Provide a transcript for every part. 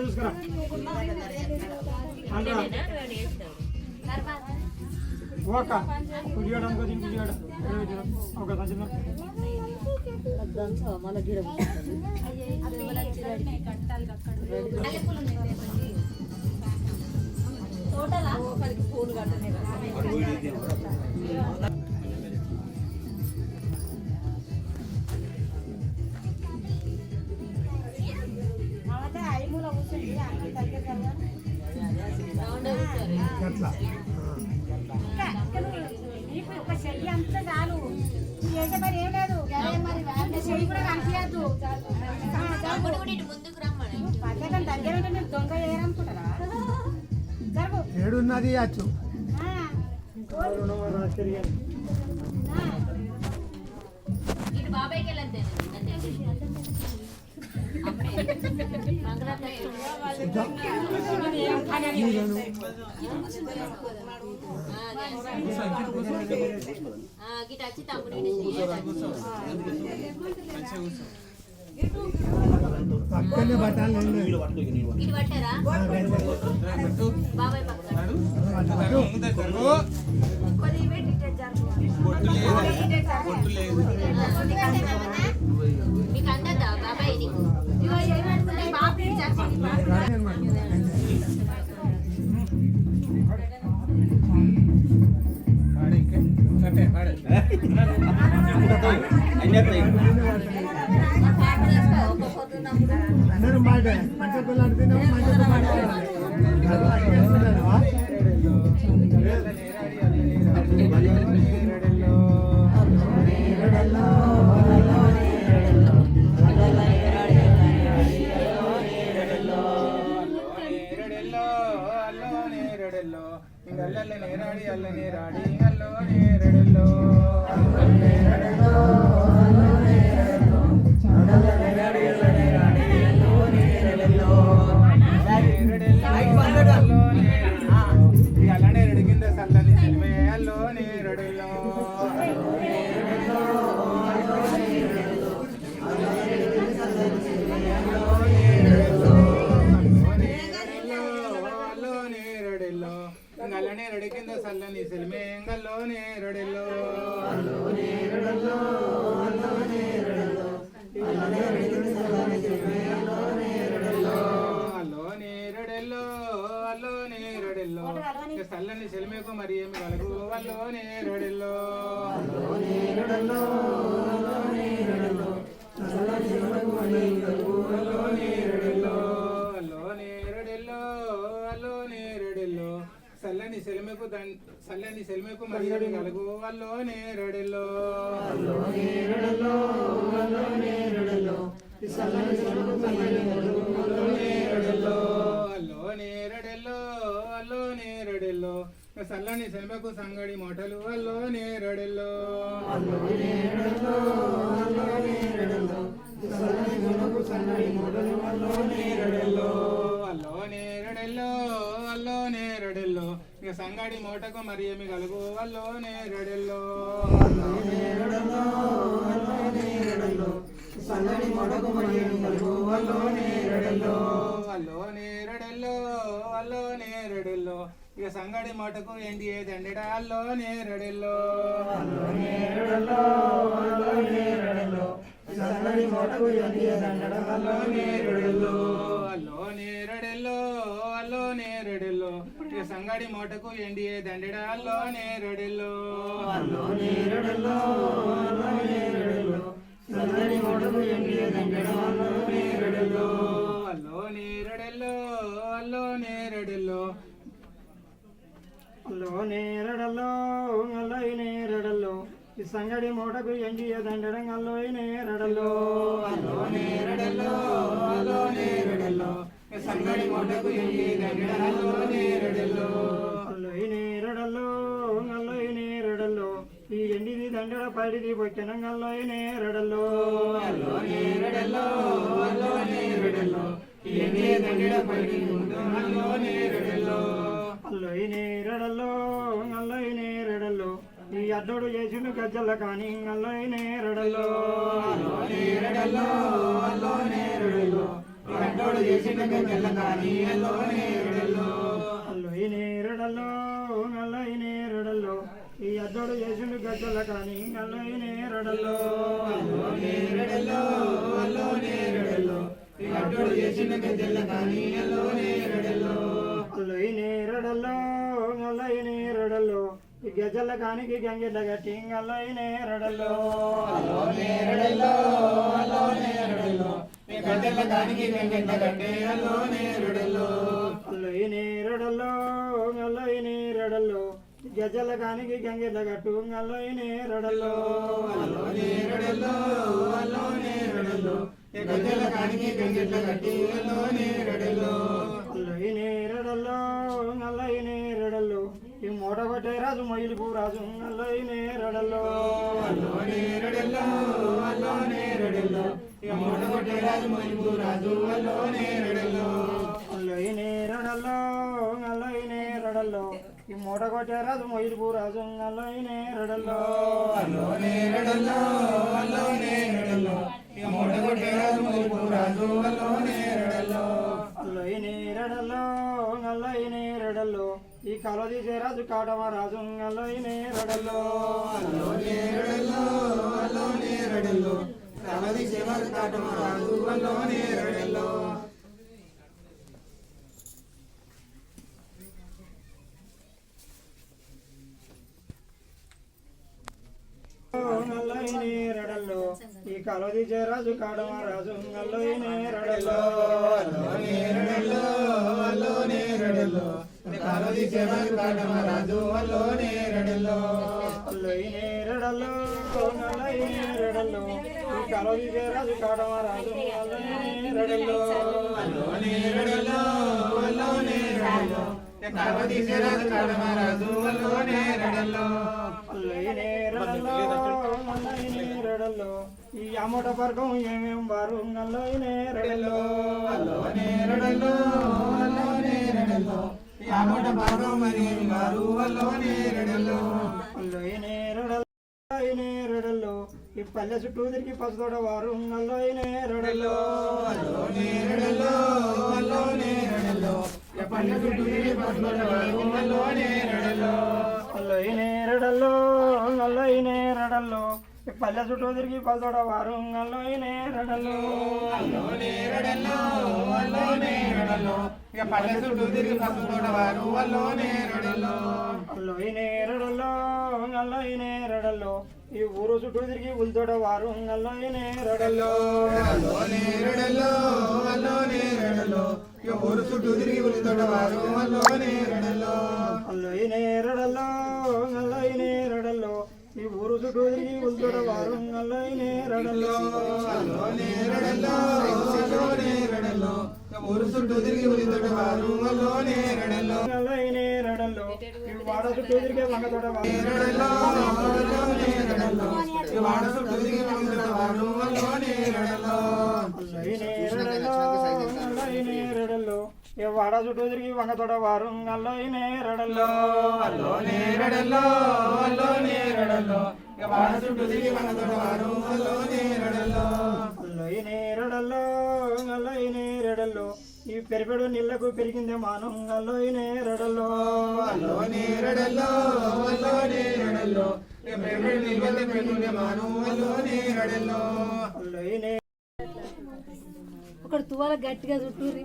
చూసుకురా ఓక పులిగడ అనుకో దీని పులిగడ ఒక ఫోన్ కట్టనే అట్లా ఒక చెయ్యి అంత చాలు చేసే పని ఏం లేదు చెయ్యి కూడా కనిపించద్దు దగ్గర ఉంటే దొంగ జరుగు ఏడున్నది అచ్చు. ఇటు బాబాయ్కి వెళ్ళద్దు గిట పక్కనే పట్టాలి బాబాయ్ మీకు బాబాయ్ నీకు అందరూ మాట మంచి పిల్లలు అల్లో నేరడెల్లో ఇక సల్లని సెల్మేకు మరి ఏమి కలగు అల్లో నేరడెల్లో అల్లో నేరడెల్లో సల్లని సెల్మెకు దం- సల్లని సెల్మెకు మరి ఏమి కలగు అల్లో సల్లని సెల్మెకు సంగడి మోటలు అల్లో నేరడెల్లో. అల్లో నేరడెల్లో అల్లో నేరడెల్లో. ఇక సంగడి మోటకు మరి ఏమి కలుగు? అల్లో నేరడెల్లో. సంగడి మోటకు ఏంటి? ఏదండిడా అల్లో నేరడెల్లో. అల్లో నేరడెల్లో అల్లో నేరడెల్లో. అల్లో నేరడెల్లో. సంగడి మోటకు ఎండి దండెడా? అల్లో నేరడెల్లో. అల్లో నేరడెల్లో అల్లో నేరడెల్లో. సంగడి మోటకు ఎండి దండెడా? అల్లో నేరడెల్లో. అల్లో నేరడెల్లో అల్లో నేరడెల్లో. అల్లయి నేరడల్లో ఈ సంగడి మూటకు ఎండియ దండడం అల్లోయి నేరడల్లో. అల్లో నేరడెల్లో అల్లో నేరడెల్లో ఇక సంగడి దండెడా అల్లో నేరడెల్లో. అల్లోయి నేరడల్లో అల్లోయి నేరడల్లో ఈ ఎండిది దండడ పడిది పొక్కెనం అల్లోయి నేరడల్లో. అల్లో నేరడెల్లో అల్లో నేరడెల్లో ఎండి దండెడా పడి అల్లో నేరడెల్లో. అల్లోయి నేరడల్లో అల్లోయి నేరడల్లో. ఈ అడ్డోడు చేసిండు గజ్జల కానీ అల్లో నేరడల్లో. అల్లో నేరడల్లో అల్లో నేరడల్లో. గంటోడు చేసిన గంటల కానీ అల్లో నేరడల్లో. అల్లో నేరడల్లో అల్లో నేరడల్లో. ఈ అడ్డోడు చేసిండు గజ్జల కానీ అల్లో నేరడల్లో. అల్లో నేరడల్లో గంటోడు చేసిన గంటల కానీ అల్లో నేరడల్లో. అల్లో నేరడల్లో ఈ గజ్జల కానికి గంగెడ్ల గట్టి అల్లో నేరడల్లో గంటల కానికి గంటల గంటే అల్లో నేరడల్లో అల్లో నేరడల్లో అల్లో నేరడల్లో ఈ గజ్జల కానికి గంగెడ్ల గట్టు అల్లో నేరడల్లో అల్లో నేరడల్లో అల్లో నేరడల్లో గంటల కానికి గంటల గట్టి అల్లో రాజు మొయిలుకు రాజు అల్లో నేరడల్లో. నేరడల్లో నేరడల్లో. ఈ మూట కొట్టే రాజు రాజు నేరడల్లో. నేరడల్లో కల తీసే రాజు అల్లో శివర్ కాటమ రాజు అల్లో ఈ కల తీసే రాజు కాటమ రాజు అల్లో నేరడల్లో అల్లో ఈ అమ్మట వర్గం ఏమేం వారు నేరడలో నేరడలో నేరడలో నేరడల్లో మరి గారు నేరడల్లో. ఈ పల్లె చుట్టూ తిరిగి పసుదోడ వారు అల్లో నేరడల్లో. అల్లో నేరడల్లో పల్లె చుట్టూ తిరిగి పల్లె చుట్టూ తిరిగి పసుతోడ వారు ఇక పల్లె చుట్టూ తిరిగి నేరడల్లో ఈ ఊరు చుట్టూ తిరిగి ఉల్తోడ వారు అల్లో నేరడల్లో ఇక ఊరు చుట్టూ తిరిగి అల్లో నేరడల్లో అల్లో నేరడల్లో అల్లో నేరడల్లో ఈ ఊరు చుట్టూ తిరిగి ఉల్తోడ వారు ఊరు చుట్టూ తిరిగి ఉలితోడవారు అల్లో నేరడల్లో వాడ చుట్టూ తిరిగి వారు ఈ వాడ చుట్టూ తిరిగి ఉలితోడవారు అల్లో నేరడల్లో నేరడల్లో వాడ చుట్టూ తిరిగి వంగతోడ వారు అల్లో నేరడల్లో. అల్లో నేరడల్లో అల్లో నేరడల్లో. వాడ చుట్టూ తిరిగి మనతోడవారు అల్లో నేరడల్లో. అల్లో నేరడల్లో అల్లో నేరడల్లో. ఈ పెరిపెడు నీళ్ళకు పెరిగిందే మానం అల్లో నేరడల్లో. అల్లో నేరడల్లో అల్లో నేరడల్లో. పెరుగుడు నిల్వలు పెట్టుకునే మాను అల్లో నేరడల్లో. అల్లో నే ఒకడు తువాల గట్టిగా చుట్టూరి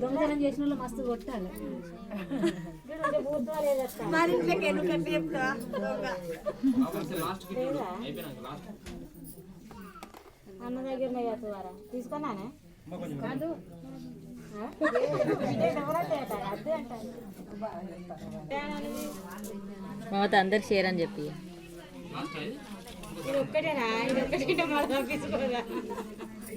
దొంగతనం చేసిన వాళ్ళు మస్తు కొట్టాలి. మరి ఇంట్లోకి ఎందుకంటే చెప్తా లేదా? అన్న దగ్గరనే కదా తీసుకున్నానే? కాదు. మమత అందరికి షేర్ అని చెప్పి ఇది ఒక్కటేనా? ఇది ఒక్కటే మళ్ళీ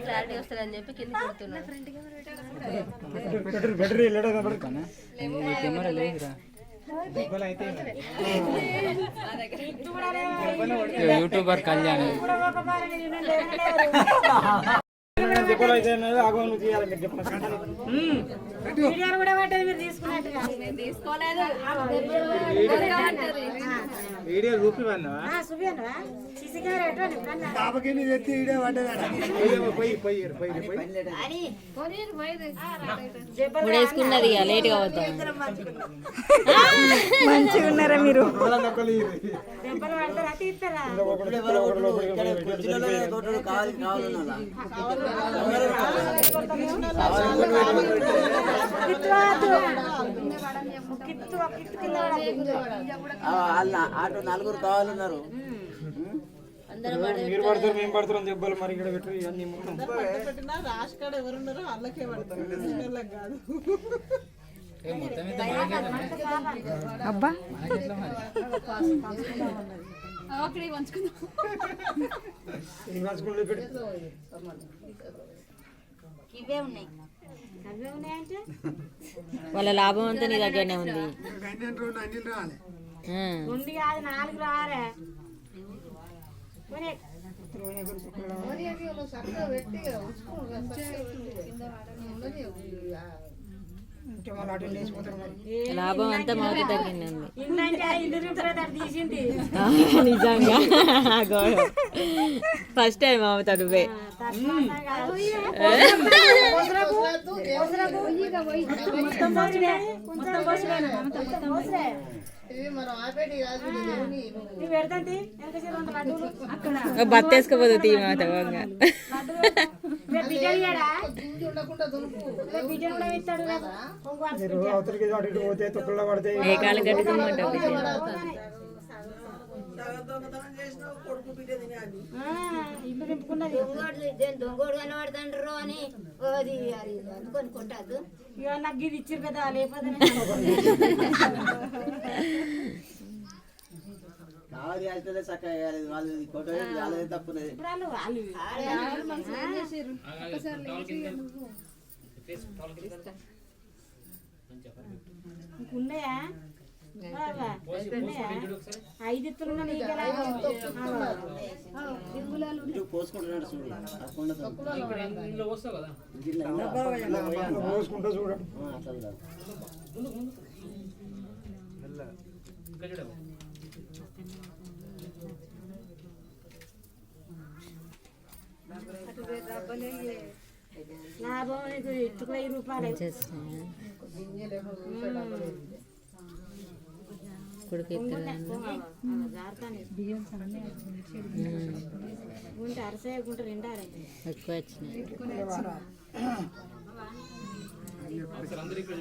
క్లారిటీ వస్తుందని చెప్పి కింద యూట్యూబర్ కళ్యాణ్. చెప్పలు మీరు మీరు వీడియో చూపివన్నావా చూపియండి సీసీ కెమెరా ఎటువంటి ఎప్పుడన్నా పాపకి నీ ఎత్తి ఈడే పోయి పోయి పోయి పోయి. ఇప్పుడు వేసుకున్నది ఇక లేట్గా అవుతాం దెబ్బలు పడతారా తీస్తారా కిత్తు కిత్తు కిత్తు కింద. అటు నలుగురు కావాలన్నారు. మీరు పడతారు మేము పడతారు అని చెప్పాలి మరి ఇక్కడ పెట్టరు ఇవన్నీ మొత్తం. ఇది రాసుకుంటూ పెట్టు ఇవే ఉన్నాయి. అవే ఉన్నాయంటే? వాళ్ళ లాభం అంతా నీ దగ్గరనే ఉంది. ఉంది కాదు నాలుగు రారే లాభం అంతా తీసింది ఆ, నిజంగా ఫస్ట్ టైం అవుతా నువ్వే. మొత్తం బత్తేసుకోపోదు తీ. మాత వంగ రేపు బిడ్డలు ఇయ్యడా? రేపు బిడ్డలు కూడా ఇస్తాడు రేపు. కొంగు అరుసు. మీరు అవతలికి అటు ఇటు పోతే తొక్కుల్లో పడతాయి ఏ కాలం కట్టుకోమంటావు ఆ, ఇల్లు దొంగోడు అని అది అది అనుకొని కొట్టద్దు ఇక నాకు ఇది ఇచ్చారు కదా లేకపోతే కావాలి చక్కగా వాళ్ళు ఫోటో తప్పులేదు ఉన్నాయా పోసుకుంటున్నాడు చూడు. పోసుకుంటా చూడండి. లాభం వెయ్యి రూపాయలు కొడుకు ఎక్కువ వచ్చినాయి. అందరూ ఇక్కడ